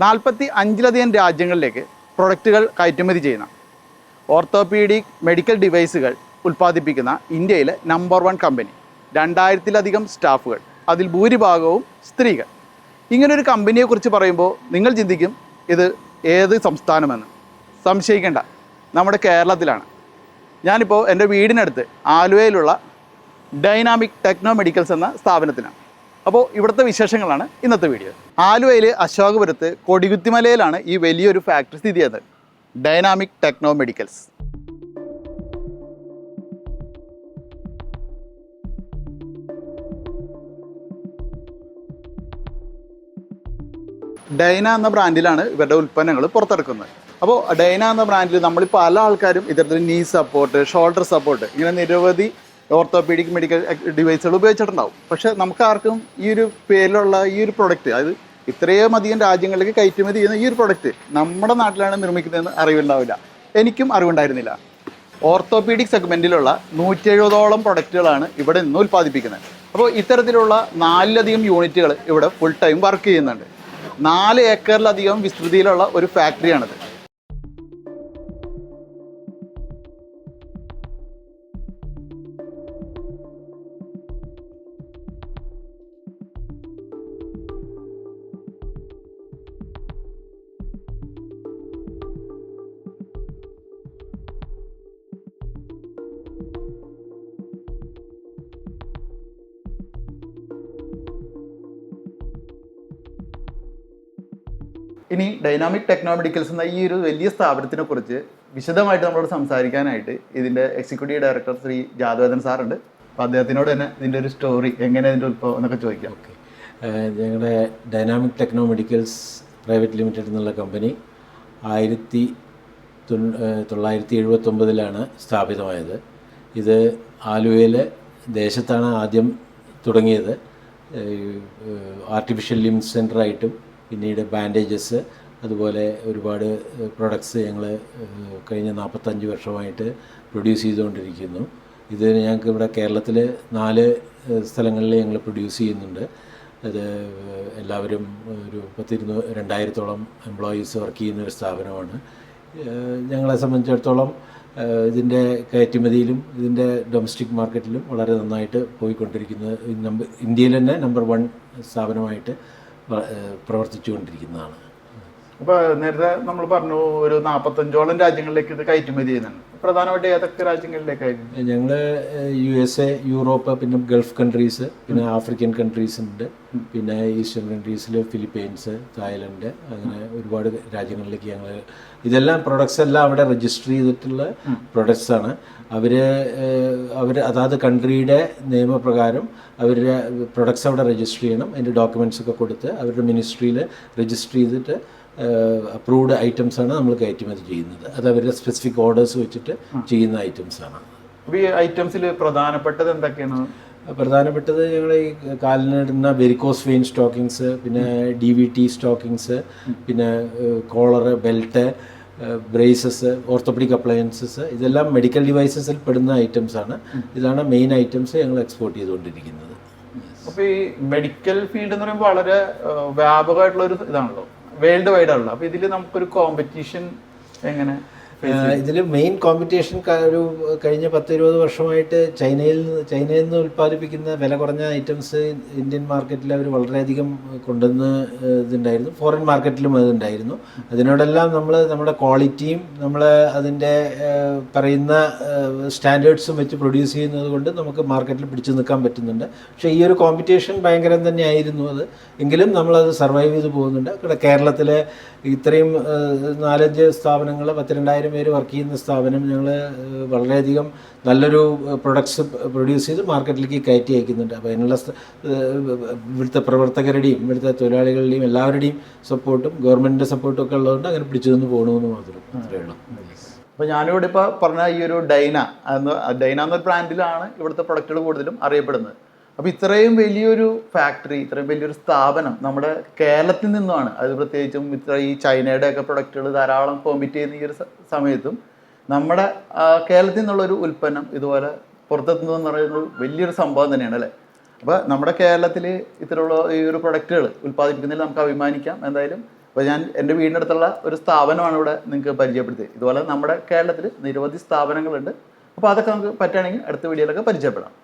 നാൽപ്പത്തി അഞ്ചിലധികം രാജ്യങ്ങളിലേക്ക് പ്രൊഡക്റ്റുകൾ കയറ്റുമതി ചെയ്യുന്ന ഓർത്തോപീഡിക് മെഡിക്കൽ ഡിവൈസുകൾ ഉൽപ്പാദിപ്പിക്കുന്ന ഇന്ത്യയിലെ നമ്പർ വൺ കമ്പനി. രണ്ടായിരത്തിലധികം സ്റ്റാഫുകൾ അതിൽ ഭൂരിഭാഗവും സ്ത്രീകൾ. ഇങ്ങനൊരു കമ്പനിയെക്കുറിച്ച് പറയുമ്പോൾ നിങ്ങൾ ചിന്തിക്കും ഇത് ഏത് സംസ്ഥാനമെന്ന്. സംശയിക്കേണ്ട നമ്മുടെ കേരളത്തിലാണ്. ഞാനിപ്പോൾ എന്റെ വീടിനടുത്ത് ആലുവയിലുള്ള ഡൈനാമിക് ടെക്നോ മെഡിക്കൽസ് എന്ന സ്ഥാപനത്തിലാണ് അപ്പോൾ ഇവിടുത്തെ വിശേഷങ്ങളാണ് ഇന്നത്തെ വീഡിയോ ആലുവയിൽ അശോകപുരത്ത് കൊടികുത്തിമലയിലാണ് ഈ വലിയൊരു ഫാക്ടറി സ്ഥിതി ചെയ്യുന്നത്. ഡൈനാമിക് ടെക്നോ മെഡിക്കൽസ് ഡൈന എന്ന ബ്രാൻഡിലാണ് ഇവരുടെ ഉൽപ്പന്നങ്ങൾ പുറത്തിറക്കുന്നത് അപ്പോൾ ഡൈന എന്ന ബ്രാൻഡിൽ നമ്മളിപ്പോൾ പല ആൾക്കാരും ഇത്തരത്തിൽ നീ സപ്പോർട്ട് ഷോൾഡർ സപ്പോർട്ട് ഇങ്ങനെ നിരവധി ഓർത്തോപീഡിക് മെഡിക്കൽ ഡിവൈസുകൾ ഉപയോഗിച്ചിട്ടുണ്ടാവും. പക്ഷേ നമുക്ക് ആർക്കും ഈ ഒരു പേരിലുള്ള ഈ ഒരു പ്രൊഡക്റ്റ് അതായത് ഇത്രയും അധികം രാജ്യങ്ങളിലേക്ക് കയറ്റുമതി ചെയ്യുന്ന ഈ ഒരു പ്രൊഡക്റ്റ് നമ്മുടെ നാട്ടിലാണ് നിർമ്മിക്കുന്നതെന്ന് അറിവുണ്ടാവില്ല. എനിക്കും അറിവുണ്ടായിരുന്നില്ല. ഓർത്തോപീഡിക് സെഗ്മെന്റിലുള്ള നൂറ്റി എഴുപതോളം പ്രൊഡക്റ്റുകളാണ് ഇവിടെ നിന്ന് ഉൽപ്പാദിപ്പിക്കുന്നത്. അപ്പോൾ ഇത്തരത്തിലുള്ള നാലിലധികം യൂണിറ്റുകൾ ഇവിടെ ഫുൾ ടൈം വർക്ക് ചെയ്യുന്നുണ്ട്. നാല് ഏക്കറിലധികം വിസ്തൃതിയിലുള്ള ഒരു ഫാക്ടറിയാണിത് ഇനി ഡൈനാമിക് ടെക്നോമെഡിക്കൽസ് എന്ന ഈ ഒരു വലിയ സ്ഥാപനത്തിനെ കുറിച്ച് വിശദമായിട്ട് നമ്മളോട് സംസാരിക്കാനായിട്ട് ഇതിന്റെ എക്സിക്യൂട്ടീവ് ഡയറക്ടർ ശ്രീ ജാദവേദൻ സാറുണ്ട്. അപ്പോൾ അദ്ദേഹത്തിനോട് തന്നെ ഇതിന്റെ ഒരു സ്റ്റോറി എങ്ങനെ ഇതിന്റെ ഉത്ഭവം എന്നൊക്കെ ചോദിക്കാം. ഓക്കെ. ഞങ്ങളുടെ Dynamic Techno Medicals Private Limited എന്നുള്ള കമ്പനി ആയിരത്തി തൊള്ളായിരത്തി എഴുപത്തൊമ്പതിലാണ് സ്ഥാപിതമായത്. ഇത് ആലുവയിലെ ദേശത്താണ് ആദ്യം തുടങ്ങിയത്. ആർട്ടിഫിഷ്യൽ ലിംസ് സെന്ററായിട്ടും പിന്നീട് ബാൻഡേജസ് അതുപോലെ ഒരുപാട് പ്രൊഡക്ട്സ് ഞങ്ങൾ കഴിഞ്ഞ നാൽപ്പത്തഞ്ച് വർഷമായിട്ട് പ്രൊഡ്യൂസ് ചെയ്തുകൊണ്ടിരിക്കുന്നു. ഇത് ഞങ്ങൾക്ക് ഇവിടെ കേരളത്തിൽ നാല് സ്ഥലങ്ങളിൽ ഞങ്ങൾ പ്രൊഡ്യൂസ് ചെയ്യുന്നുണ്ട്. അത് എല്ലാവരും ഒരു പത്തിരുന്ന് രണ്ടായിരത്തോളം എംപ്ലോയീസ് വർക്ക് ചെയ്യുന്ന ഒരു സ്ഥാപനമാണ്. ഞങ്ങളെ സംബന്ധിച്ചിടത്തോളം ഇതിന്റെ കയറ്റുമതിയിലും ഇതിന്റെ ഡൊമസ്റ്റിക് മാർക്കറ്റിലും വളരെ നന്നായിട്ട് പോയിക്കൊണ്ടിരിക്കുന്ന. ഇന്ത്യയിൽ തന്നെ നമ്പർ വൺ സ്ഥാപനമായിട്ട് പ്രവർത്തിച്ചുകൊണ്ടിരിക്കുന്നതാണ്. അപ്പോൾ നേരത്തെ നമ്മൾ പറഞ്ഞു ഒരു നാൽപ്പത്തഞ്ചോളം രാജ്യങ്ങളിലേക്ക് ഇത് കയറ്റുമതി ചെയ്യുന്നുണ്ട്. പ്രധാനമായിട്ട് ഏതൊക്കെ രാജ്യങ്ങളിലേക്കായിരുന്നു? ഞങ്ങൾ യു എസ് എ യൂറോപ്പ് പിന്നെ ഗൾഫ് കൺട്രീസ് പിന്നെ ആഫ്രിക്കൻ കൺട്രീസ് ഉണ്ട്. പിന്നെ ഈസ്റ്റേൺ കൺട്രീസിൽ ഫിലിപ്പീൻസ് തായ്ലൻഡ് അങ്ങനെ ഒരുപാട് രാജ്യങ്ങളിലേക്ക് ഞങ്ങൾ ഇതെല്ലാം പ്രൊഡക്ട്സ് എല്ലാം അവിടെ രജിസ്റ്റർ ചെയ്തിട്ടുള്ള പ്രൊഡക്ട്സ് ആണ്. അവർ അവർ അതാത് കൺട്രിയുടെ നിയമപ്രകാരം അവരുടെ പ്രൊഡക്ട്സ് അവിടെ രജിസ്റ്റർ ചെയ്യണം. അതിന്റെ ഡോക്യുമെന്റ്സ് ഒക്കെ കൊടുത്ത് അവരുടെ മിനിസ്ട്രിയിൽ രജിസ്റ്റർ ചെയ്തിട്ട് അപ്രൂവ്ഡ് ഐറ്റംസ് ആണ് നമ്മൾ കയറ്റുമതി ചെയ്യുന്നത്. അത് അവരുടെ സ്പെസിഫിക് ഓർഡേഴ്സ് വെച്ചിട്ട് ചെയ്യുന്ന ഐറ്റംസ് ആണ്. അപ്പോൾ ഈ ഐറ്റംസിൽ പ്രധാനപ്പെട്ടത് എന്തൊക്കെയാണ്? പ്രധാനപ്പെട്ടത് ഞങ്ങൾ ഈ കാലിനിടുന്ന വെരിക്കോസ് വെയിൻ സ്റ്റോക്കിങ്സ് പിന്നെ ഡി വി ടി സ്റ്റോക്കിങ്സ് പിന്നെ collar belt braces orthopaedic appliances ഇതെല്ലാം മെഡിക്കൽ ഡിവൈസസിൽ പെടുന്ന ഐറ്റംസ് ആണ്. ഇതാണ് മെയിൻ ഐറ്റംസ് ഞങ്ങൾ എക്സ്പോർട്ട് ചെയ്തുകൊണ്ടിരിക്കുന്നത്. അപ്പോൾ ഈ മെഡിക്കൽ ഫീൽഡ് എന്ന് പറയുമ്പോൾ വളരെ വ്യാപകമായിട്ടുള്ള ഒരു ഇതാണല്ലോ. വേൾഡ് വൈഡ് ആണല്ലോ അപ്പൊ ഇതിൽ നമുക്കൊരു കോമ്പറ്റീഷൻ എങ്ങനെ? ഇതിൽ മെയിൻ കോമ്പറ്റീഷൻ ഒരു കഴിഞ്ഞ പത്ത് ഇരുപത് വർഷമായിട്ട് ചൈനയിൽ നിന്ന് ചൈനയിൽ നിന്ന് ഉൽപ്പാദിപ്പിക്കുന്ന വില കുറഞ്ഞ ഐറ്റംസ് ഇന്ത്യൻ മാർക്കറ്റിൽ അവർ വളരെയധികം കൊണ്ടുവന്ന് ഇതുണ്ടായിരുന്നു. ഫോറിൻ മാർക്കറ്റിലും അതുണ്ടായിരുന്നു അതിനോടെല്ലാം നമ്മൾ നമ്മുടെ ക്വാളിറ്റിയും നമ്മൾ അതിന്റെ പറയുന്ന സ്റ്റാൻഡേർഡ്സും വെച്ച് പ്രൊഡ്യൂസ് ചെയ്യുന്നത് കൊണ്ട് നമുക്ക് മാർക്കറ്റിൽ പിടിച്ചു നിൽക്കാൻ പറ്റുന്നുണ്ട്. പക്ഷേ ഈ ഒരു കോമ്പറ്റീഷൻ ഭയങ്കരം തന്നെയായിരുന്നു അത്. എങ്കിലും നമ്മളത് സർവൈവ് ചെയ്ത് പോകുന്നുണ്ട്. കേരളത്തിലെ ഇത്രയും നാലഞ്ച് സ്ഥാപനങ്ങൾ പത്തിരണ്ടായിരം പേര് വർക്ക് ചെയ്യുന്ന സ്ഥാപനം ഞങ്ങൾ വളരെയധികം നല്ലൊരു പ്രൊഡക്ട്സ് പ്രൊഡ്യൂസ് ചെയ്ത് മാർക്കറ്റിലേക്ക് കയറ്റി അയക്കുന്നുണ്ട്. അപ്പോൾ അതിനുള്ള ഇവിടുത്തെ പ്രവർത്തകരുടെയും ഇവിടുത്തെ തൊഴിലാളികളുടെയും എല്ലാവരുടെയും സപ്പോർട്ടും ഗവൺമെന്റിന്റെ സപ്പോർട്ടും ഒക്കെ ഉള്ളതുകൊണ്ട് അങ്ങനെ പിടിച്ചു നിന്ന് പോകണമെന്ന് മാത്രം അത്രയേ ഉള്ളൂ. അപ്പോൾ ഞാനിവിടെ ഇപ്പോൾ പറഞ്ഞ ഈ ഒരു ഡൈന എന്ന് ഡൈന എന്നൊരു ബ്രാൻഡിലാണ് ഇവിടുത്തെ പ്രൊഡക്റ്റുകൾ കൂടുതലും അറിയപ്പെടുന്നത്. അപ്പോൾ ഇത്രയും വലിയൊരു ഫാക്ടറി ഇത്രയും വലിയൊരു സ്ഥാപനം നമ്മുടെ കേരളത്തിൽ നിന്നുമാണ്. അത് പ്രത്യേകിച്ചും ഇത്ര ഈ ചൈനയുടെ ഒക്കെ പ്രൊഡക്റ്റുകൾ ധാരാളം കോമ്പിറ്റ് ചെയ്യുന്ന ഈ ഒരു സമയത്തും നമ്മുടെ കേരളത്തിൽ നിന്നുള്ളൊരു ഉൽപ്പന്നം ഇതുപോലെ പുറത്തെത്തുന്നതെന്ന് പറയുന്നത് വലിയൊരു സംഭവം തന്നെയാണ് അല്ലേ? അപ്പോൾ നമ്മുടെ കേരളത്തിൽ ഇത്തരമുള്ള ഈ ഒരു പ്രൊഡക്റ്റുകൾ ഉൽപ്പാദിപ്പിക്കുന്നതിൽ നമുക്ക് അഭിമാനിക്കാം എന്തായാലും. അപ്പോൾ ഞാൻ എന്റെ വീടിന്റെ അടുത്തുള്ള ഒരു സ്ഥാപനമാണ് ഇവിടെ നിങ്ങൾക്ക് പരിചയപ്പെടുത്തിയത്. ഇതുപോലെ നമ്മുടെ കേരളത്തിൽ നിരവധി സ്ഥാപനങ്ങളുണ്ട്. അപ്പോൾ അതൊക്കെ നമുക്ക് പറ്റുകയാണെങ്കിൽ അടുത്ത വീഡിയോയിലൊക്കെ പരിചയപ്പെടാം.